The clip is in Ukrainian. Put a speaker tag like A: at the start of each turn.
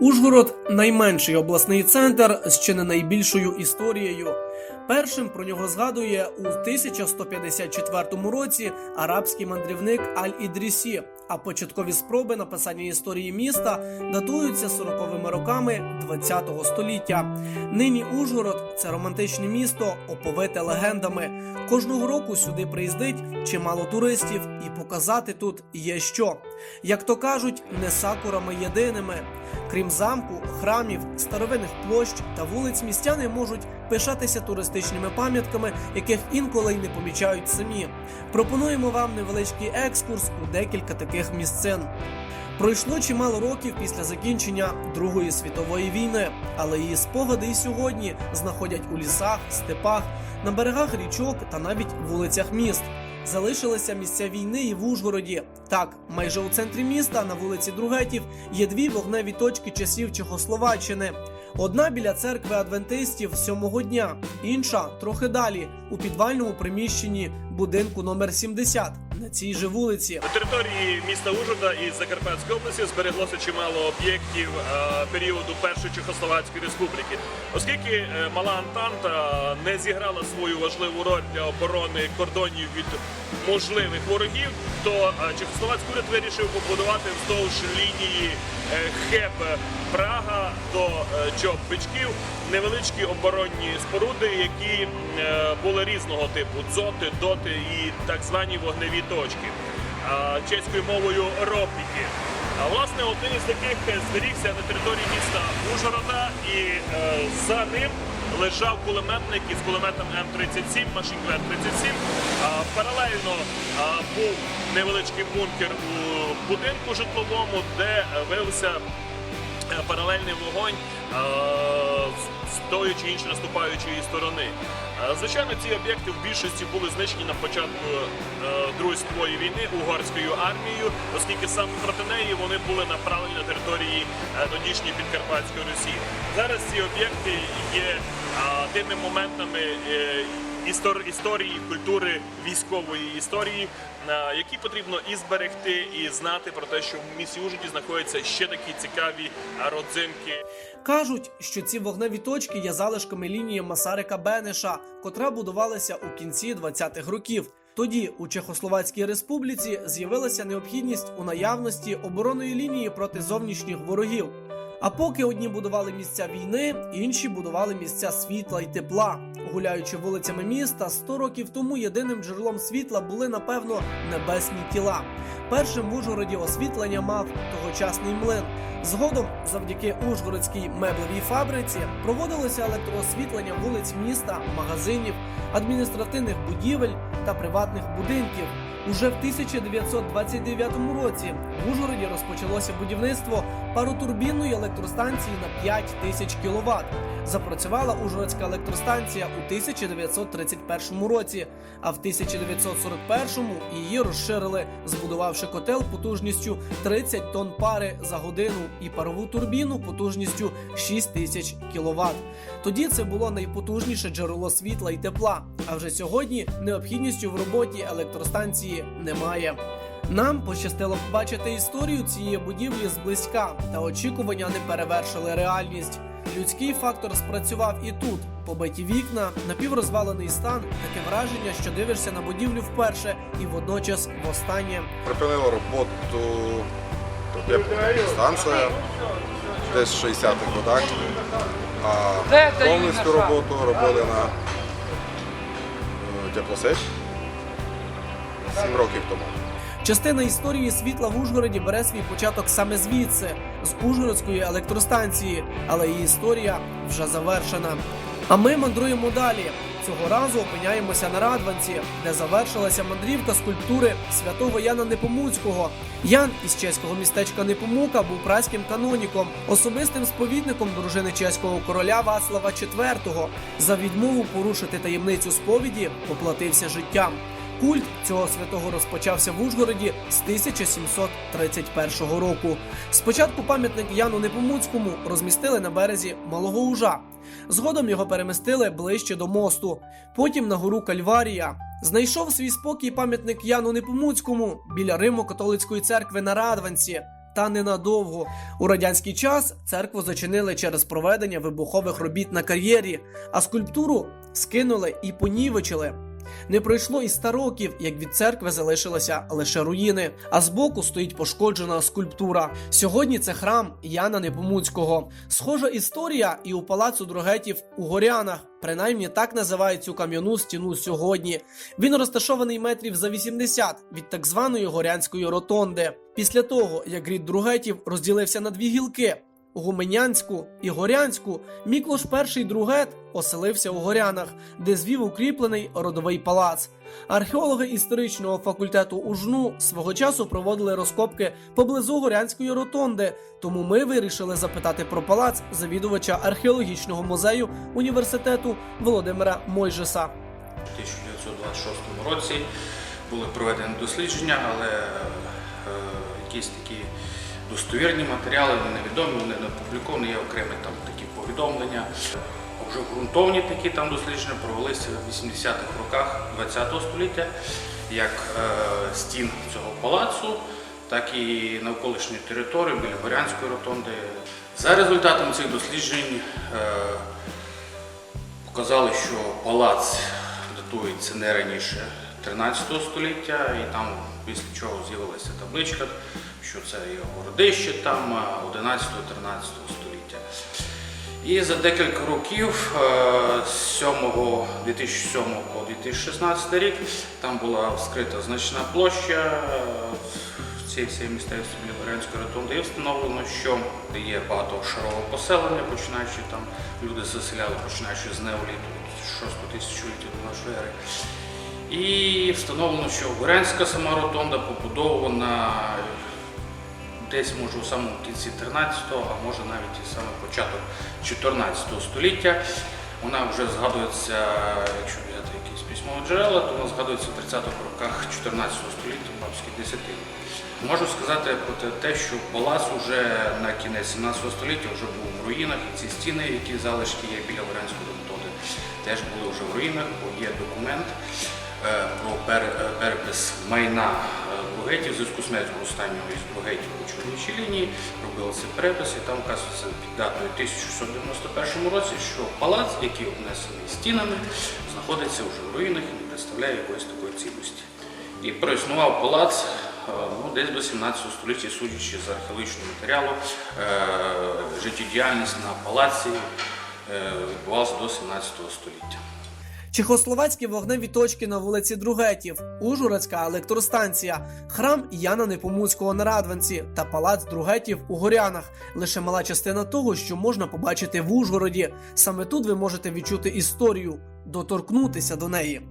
A: Ужгород найменший обласний центр з чи не найбільшою історією. Першим про нього згадує у 1154 році арабський мандрівник Аль-Ідрісі, а початкові спроби написання історії міста датуються 40-ми роками ХХ століття. Нині Ужгород це романтичне місто, оповите легендами. Кожного року сюди приїздить чимало туристів, і показати тут є що. Як то кажуть, не сакурами єдиними. Крім замку, храмів, старовинних площ та вулиць, містяни можуть пишатися туристичними пам'ятками, яких інколи й не помічають самі. Пропонуємо вам невеличкий екскурс у декілька таких місцин. Пройшло чимало років після закінчення Другої світової війни, але її спогади і сьогодні знаходять у лісах, степах, на берегах річок та навіть вулицях міст. Залишилися місця війни і в Ужгороді. Так, майже у центрі міста на вулиці Другетів є дві вогневі точки часів Чехословаччини. Одна біля церкви адвентистів сьомого дня, інша трохи далі, у підвальному приміщенні будинку номер 70 на цій же вулиці.
B: На території міста Ужгорода і Закарпатської області збереглося чимало об'єктів е, періоду Першої Чехословацької республіки. Оскільки е, мала Антанта не зіграла свою важливу роль для оборони кордонів від можливих ворогів, то е, Чехословацький уряд вирішив побудувати вздовж лінії е, Хеб Прага до е, Чоп Бичків невеличкі оборонні споруди, які були різного типу дзоти, доти і так звані вогневі точки. Чеською мовою ропіки. А власне один із таких зберігся на території міста Ужгорода, і за ним лежав кулеметник із кулеметом М37, Машинквер 37. Паралельно був невеличкий бункер у будинку житловому, де виявився паралельний вогонь е, з тої чи іншої наступаючої сторони. Е, Звичайно, ці об'єкти в більшості були знищені на початку е, Другої світової війни угорською армією, оскільки саме проти неї вони були направлені на території е, тодішньої Підкарпатської Росії. Зараз ці об'єкти є тими моментами е, істор- історії, культури військової історії, які потрібно і зберегти, і знати про те, що в місті Ужгороді знаходяться ще такі цікаві родзинки.
A: Кажуть, що ці вогневі точки є залишками лінії Масарика Бенеша, котра будувалася у кінці 20-х років. Тоді у Чехословацькій республіці з'явилася необхідність у наявності оборонної лінії проти зовнішніх ворогів. А поки одні будували місця війни, інші будували місця світла й тепла. Гуляючи вулицями міста, 100 років тому єдиним джерелом світла були, напевно, небесні тіла. Першим в Ужгороді освітлення мав тогочасний млин. Згодом, завдяки Ужгородській меблевій фабриці, проводилося електроосвітлення вулиць міста, магазинів, адміністративних будівель та приватних будинків. Уже в 1929 році в Ужгороді розпочалося будівництво паротурбінної електростанції на 5 тисяч кВт. Запрацювала Ужгородська електростанція у 1931 році, а в 1941 її розширили, збудувавши котел потужністю 30 тонн пари за годину і парову турбіну потужністю 6 тисяч кВт. Тоді це було найпотужніше джерело світла і тепла. А вже сьогодні необхідністю в роботі електростанції немає. Нам пощастило побачити історію цієї будівлі зблизька, та очікування не перевершили реальність. Людський фактор спрацював і тут. Побиті вікна, напіврозвалений стан, таке враження, що дивишся на будівлю вперше і водночас востаннє.
C: Припинила роботу станція десь в 60-х годах, а повністю роботу робили на е, теплосеч 7 років тому.
A: Частина історії світла в Ужгороді бере свій початок саме звідси, з Ужгородської електростанції, але її історія вже завершена. А ми мандруємо далі. Цього разу опиняємося на Радванці, де завершилася мандрівка скульптури святого Яна Непомуцького. Ян із чеського містечка Непомука був праським каноніком, особистим сповідником дружини чеського короля Вацлава IV. За відмову порушити таємницю сповіді поплатився життям. Культ цього святого розпочався в Ужгороді з 1731 року. Спочатку пам'ятник Яну Непомуцькому розмістили на березі Малого Ужа. Згодом його перемістили ближче до мосту, потім на гору Кальварія. Знайшов свій спокій пам'ятник Яну Непомуцькому біля Римо-католицької церкви на Радванці. та ненадовго. У радянський час церкву зачинили через проведення вибухових робіт на кар'єрі, а скульптуру скинули і понівечили. Не пройшло і ста років, як від церкви залишилися лише руїни, а збоку стоїть пошкоджена скульптура. Сьогодні це храм Яна Непомуцького. Схожа історія і у палацу Дрогетів у Горянах. Принаймні так називають цю кам'яну стіну сьогодні. Він розташований метрів за 80 від так званої горянської ротонди. Після того, як рід Другетів розділився на дві гілки. Гуменянську і Горянську Міклош І Другет оселився у Горянах, де звів укріплений родовий палац. Археологи історичного факультету УЖНУ свого часу проводили розкопки поблизу Горянської ротонди, тому ми вирішили запитати про палац завідувача археологічного музею університету Володимира Мойжеса.
B: У 1926 році були проведені дослідження, але е, якісь такі достовірні матеріали вони невідомі, не опубліковані, є окремі там такі повідомлення. Вже ґрунтовні такі там дослідження провелися в 80-х роках ХХ століття, як е, стін цього палацу, так і навколишньої території біля Горянської ротонди. За результатами цих досліджень е, Показали, що палац датується не раніше 13 століття, і там після чого з'явилася табличка, що це є городище там 11-13 століття. І за декілька років, е, з 7 2007 по 2016 рік, там була вскрита значна площа е, в цій всій місцевості біля Варянської ротонди і встановлено, що є багатошарове поселення, починаючи там люди заселяли, починаючи з неоліту, 6 тисячоліття до нашої ери. І встановлено, що Горянська сама ротонда побудована десь може у самому кінці 13-го, а може навіть і саме початок 14 століття. Вона вже згадується, якщо взяти якісь письмові джерела, то вона згадується в 30-х роках 14 століття, папські десятиліття. Можу сказати про те- що палац уже на кінець 17 століття вже був в руїнах, і ці стіни, які залишки є біля Варянської ротонди, теж були вже в руїнах, бо є документ про е, перепис майна е, Бругетів в зв'язку з смертю останнього із Бругетів у Чорнічій лінії. Робилися перепис, і там вказується під датою 1691 році, що палац, який обнесений стінами, знаходиться вже в руїнах і не представляє якоїсь такої цінності. І проіснував палац е, ну, десь до 17 століття, судячи з археологічного матеріалу, е, життєдіяльність на палаці е, відбувалася до 17 століття.
A: Чехословацькі вогневі точки на вулиці Другетів, Ужгородська електростанція, храм Яна Непомуцького на Радванці та палац Другетів у Горянах. Лише мала частина того, що можна побачити в Ужгороді. Саме тут ви можете відчути історію, доторкнутися до неї.